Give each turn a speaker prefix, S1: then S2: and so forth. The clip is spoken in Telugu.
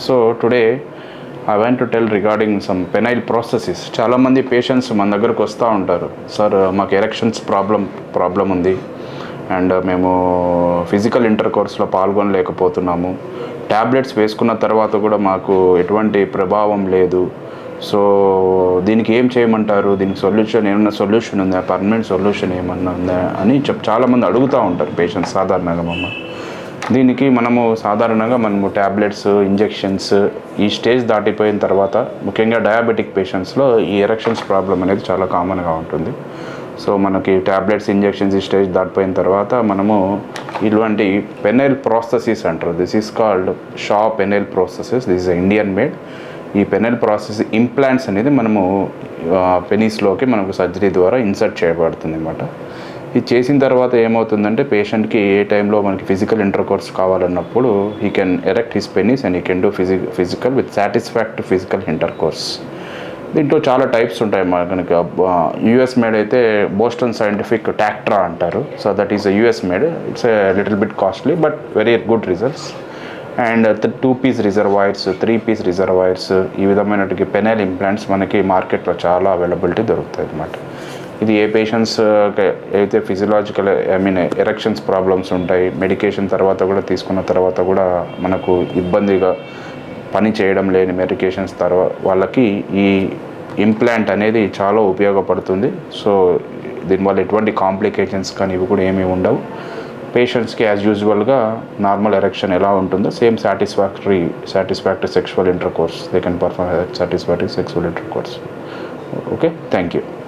S1: So today I want to tell regarding some penile prostheses చాలామంది పేషెంట్స్ మన దగ్గరకు వస్తూ ఉంటారు. సార్ మాకు ఎరెక్షన్స్ ప్రాబ్లం ప్రాబ్లం ఉంది. అండ్ మేము ఫిజికల్ ఇంటర్ కోర్స్లో పాల్గొనలేకపోతున్నాము. ట్యాబ్లెట్స్ వేసుకున్న తర్వాత కూడా మాకు ఎటువంటి ప్రభావం లేదు. సో దీనికి ఏం చేయమంటారు? దీనికి సొల్యూషన్ ఏమన్నా సొల్యూషన్ ఉందా? పర్మనెంట్ సొల్యూషన్ ఏమన్నా ఉందా? అని చెప్ చాలామంది అడుగుతూ ఉంటారు పేషెంట్స్ సాధారణంగా మమ్మ దీనికి మనము సాధారణంగా మనము ట్యాబ్లెట్స్ ఇంజెక్షన్స్ ఈ స్టేజ్ దాటిపోయిన తర్వాత ముఖ్యంగా డయాబెటిక్ పేషెంట్స్లో ఈ ఎరక్షన్స్ ప్రాబ్లం అనేది చాలా కామన్గా ఉంటుంది. సో మనకి ట్యాబ్లెట్స్ ఇంజెక్షన్స్ ఈ స్టేజ్ దాటిపోయిన తర్వాత మనము ఇటువంటి పెనైల్ ప్రాసెసెస్ అంటారు. This is called Shah penile prostheses this is Indian made ఈ పెనైల్ ప్రాసెస్ ఇంప్లాంట్స్ అనేది మనము పెనీస్లోకి మనకు సర్జరీ ద్వారా ఇన్సర్ట్ చేయబడుతుంది అన్నమాట ఇది చేసిన తర్వాత ఏమవుతుందంటే పేషెంట్కి ఏ టైంలో మనకి physical intercourse he can erect his penis and he can do physi physical with satisfact physical intercourse చాలా టైప్స్ ఉంటాయి మనకి యుఎస్ మేడ్ అయితే బోస్టన్ సైంటిఫిక్ టాక్ట్రా అంటారు. So that is US made it's little bit costly but very good results and two piece reservoirs three piece reservoirs ఈ విధమైనటువంటి పెనల్ ఇంప్లాంట్స్ మనకి మార్కెట్లో చాలా అవైలబిలిటీ దొరుకుతాయి అన్నమాట. ఇది ఏ పేషెంట్స్ uh, అయితే physiological I mean erections problems ఉంటాయి మెడికేషన్ తర్వాత కూడా తీసుకున్న తర్వాత కూడా మనకు ఇబ్బందిగా పని చేయడం లేని మెడికేషన్స్ తర్వాత వాళ్ళకి ఈ ఇంప్లాంట్ అనేది చాలా ఉపయోగపడుతుంది. సో దీనివల్ల ఎటువంటి కాంప్లికేషన్స్ కానీ ఇవి కూడా ఏమీ ఉండవు. పేషెంట్స్కి యాజ్ యూజువల్గా నార్మల్ ఎరెక్షన్ ఎలా ఉంటుందో same satisfactory satisfactory sexual intercourse they can perform satisfactory sexual intercourse okay thank you